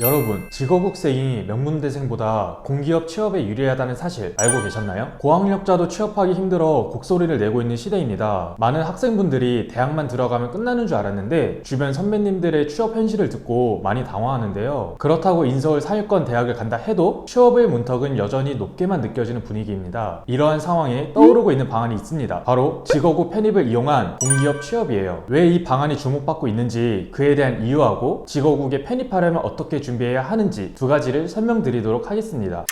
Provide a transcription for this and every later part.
여러분, 직업국생이 명문대생보다 공기업 취업에 유리하다는 사실 알고 계셨나요? 고학력자도 취업하기 힘들어 곡소리를 내고 있는 시대입니다. 많은 학생분들이 대학만 들어가면 끝나는 줄 알았는데 주변 선배님들의 취업 현실을 듣고 많이 당황하는데요. 그렇다고 인서울 상위권 대학을 간다 해도 취업의 문턱은 여전히 높게만 느껴지는 분위기입니다. 이러한 상황에 떠오르고 있는 방안이 있습니다. 바로 직업고 편입을 이용한 공기업 취업이에요. 왜 이 방안이 주목받고 있는지 그에 대한 이유하고 직업국에 편입하려면 어떻게 준비해야 하는지 두 가지를 설명드리도록 하겠습니다.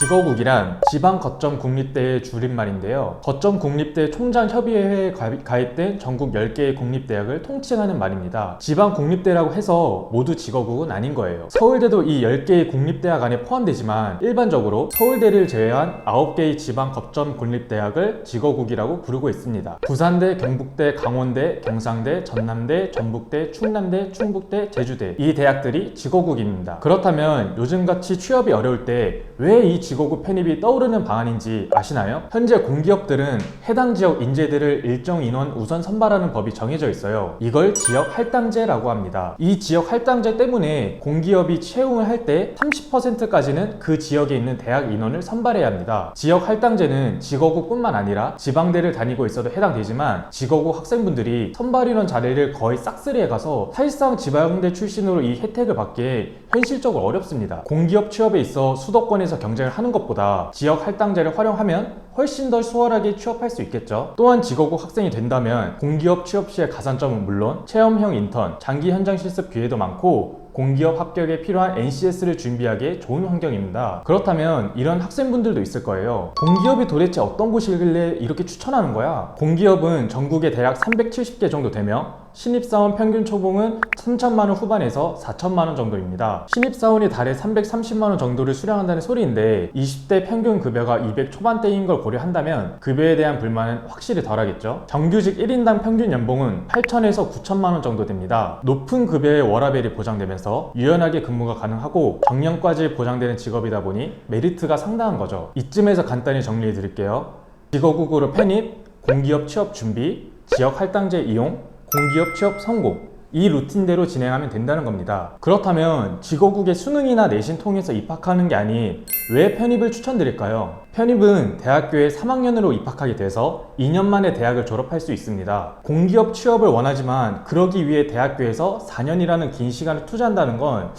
직어국이란 지방 거점 국립대의 줄임말인데요. 거점 국립대 총장 협의회에 가입- 가입된 전국 10개의 국립대학을 통칭하는 말입니다. 지방 국립대라고 해서 모두 직어국은 아닌 거예요. 서울대도 이 10개의 국립대학 안에 포함되지만 일반적으로 서울대를 제외한 9개의 지방 거점 국립대학을 직어국이라고 부르고 있습니다. 부산대, 경북대, 강원대, 경상대, 전남대, 전북대, 충남대, 충북대, 제주대 이 대학들이 직어국입니다. 그렇다면 요즘같이 취업이 어려울 때 왜이 직어국 편입이 떠오르는 방안인지 아시나요? 현재 공기업들은 해당 지역 인재들을 일정 인원 우선 선발하는 법이 정해져 있어요. 이걸 지역 할당제라고 합니다. 이 지역 할당제 때문에 공기업이 채용을 할 때 30%까지는 그 지역에 있는 대학 인원을 선발해야 합니다. 지역 할당제는 직어국뿐만 아니라 지방대를 다니고 있어도 해당되지만 직어국 학생분들이 선발 인원 자리를 거의 싹쓸이해 가서 사실상 지방대 출신으로 이 혜택을 받기에 현실적으로 어렵습니다. 공기업 취업에 있어 수도권에서 경쟁을 하는 것보다 지역 할당제를 활용하면 훨씬 더 수월하게 취업할 수 있겠죠. 또한 직업국 학생이 된다면 공기업 취업 시의 가산점은 물론 체험형 인턴, 장기 현장 실습 기회도 많고 공기업 합격에 필요한 NCS를 준비하기에 좋은 환경입니다. 그렇다면 이런 학생분들도 있을 거예요. 공기업이 도대체 어떤 곳이길래 이렇게 추천하는 거야? 공기업은 전국에 대략 370개 정도 되며 신입사원 평균 초봉은 3천만 원 후반에서 4천만 원 정도입니다. 신입사원이 달에 330만 원 정도를 수령한다는 소리인데 20대 평균 급여가 200 초반대인 걸 고려한다면 급여에 대한 불만은 확실히 덜하겠죠. 정규직 1인당 평균 연봉은 8천에서 9천만 원 정도 됩니다. 높은 급여의 워라벨이 보장되면서 유연하게 근무가 가능하고 정년까지 보장되는 직업이다 보니 메리트가 상당한 거죠. 이쯤에서 간단히 정리해 드릴게요. 직업국으로 편입, 공기업 취업 준비, 지역 할당제 이용, 공기업 취업 성공 이 루틴대로 진행하면 된다는 겁니다. 그렇다면 직어국의 수능이나 내신 통해서 입학하는 게 아닌 왜 편입을 추천드릴까요? 편입은 대학교에 3학년으로 입학하게 돼서 2년 만에 대학을 졸업할 수 있습니다. 공기업 취업을 원하지만 그러기 위해 대학교에서 4년이라는 긴 시간을 투자한다는 건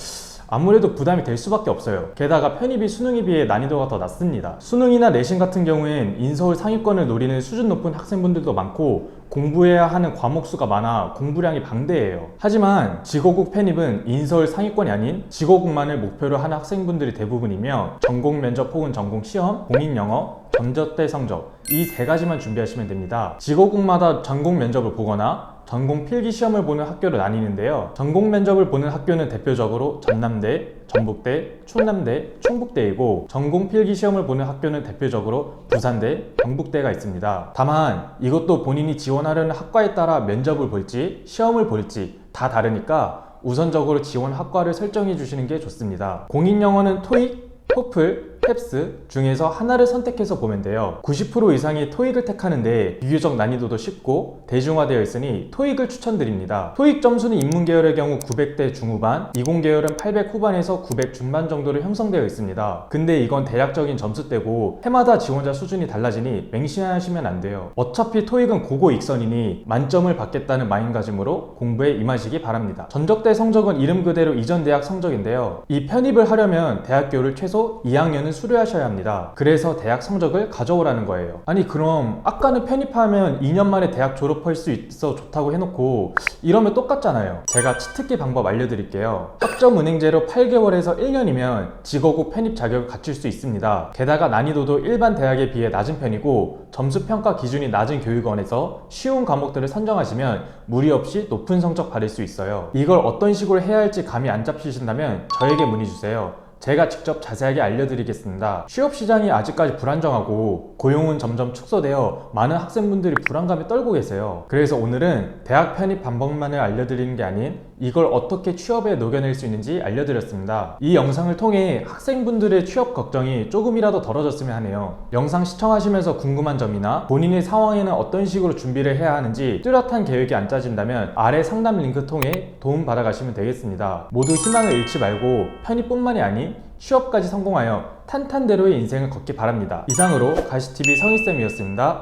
아무래도 부담이 될 수밖에 없어요. 게다가 편입이 수능에 비해 난이도가 더 낮습니다. 수능이나 내신 같은 경우엔 인서울 상위권을 노리는 수준 높은 학생분들도 많고 공부해야 하는 과목 수가 많아 공부량이 방대해요. 하지만 직어국 편입은 인서울 상위권이 아닌 직어국만을 목표로 하는 학생분들이 대부분이며 전공 면접 혹은 전공 시험, 공인 영어, 전저대 성적 이 세 가지만 준비하시면 됩니다. 직어국마다 전공 면접을 보거나 전공 필기 시험을 보는 학교로 나뉘는데요. 전공 면접을 보는 학교는 대표적으로 전남대, 전북대, 충남대, 충북대이고 전공 필기 시험을 보는 학교는 대표적으로 부산대, 경북대가 있습니다. 다만 이것도 본인이 지원하려는 학과에 따라 면접을 볼지 시험을 볼지 다 다르니까 우선적으로 지원 학과를 설정해 주시는 게 좋습니다. 공인 영어는 토익, 토플, 탭스 중에서 하나를 선택해서 보면 돼요. 90% 이상이 토익을 택하는데 비교적 난이도도 쉽고 대중화되어 있으니 토익을 추천드립니다. 토익 점수는 인문 계열의 경우 900대 중후반, 이공 계열은 800 후반에서 900 중반 정도로 형성되어 있습니다. 근데 이건 대략적인 점수대고 해마다 지원자 수준이 달라지니 맹신하시면 안 돼요. 어차피 토익은 고고 익선이니 만점을 받겠다는 마인가짐으로 공부에 임하시기 바랍니다. 전적대 성적은 이름 그대로 이전 대학 성적인데요. 이 편입을 하려면 대학교를 최소 2학년은 수료하셔야 합니다. 그래서 대학 성적을 가져오라는 거예요. 아니 그럼 아까는 편입하면 2년 만에 대학 졸업할 수 있어 좋다고 해놓고 이러면 똑같잖아요. 제가 치트키 방법 알려드릴게요. 학점은행제로 8개월에서 1년이면 직어국 편입 자격을 갖출 수 있습니다. 게다가 난이도도 일반 대학에 비해 낮은 편이고 점수 평가 기준이 낮은 교육원에서 쉬운 과목들을 선정하시면 무리 없이 높은 성적 받을 수 있어요. 이걸 어떤 식으로 해야 할지 감이 안 잡히신다면 저에게 문의 주세요. 제가 직접 자세하게 알려드리겠습니다. 취업 시장이 아직까지 불안정하고 고용은 점점 축소되어 많은 학생분들이 불안감에 떨고 계세요. 그래서 오늘은 대학 편입 방법만을 알려드리는 게 아닌 이걸 어떻게 취업에 녹여낼 수 있는지 알려드렸습니다. 이 영상을 통해 학생분들의 취업 걱정이 조금이라도 덜어졌으면 하네요. 영상 시청하시면서 궁금한 점이나 본인의 상황에는 어떤 식으로 준비를 해야 하는지 뚜렷한 계획이 안 짜진다면 아래 상담 링크 통해 도움 받아가시면 되겠습니다. 모두 희망을 잃지 말고 편입뿐만이 아닌 취업까지 성공하여 탄탄대로의 인생을 걷기 바랍니다. 이상으로 가시TV 성희쌤이었습니다.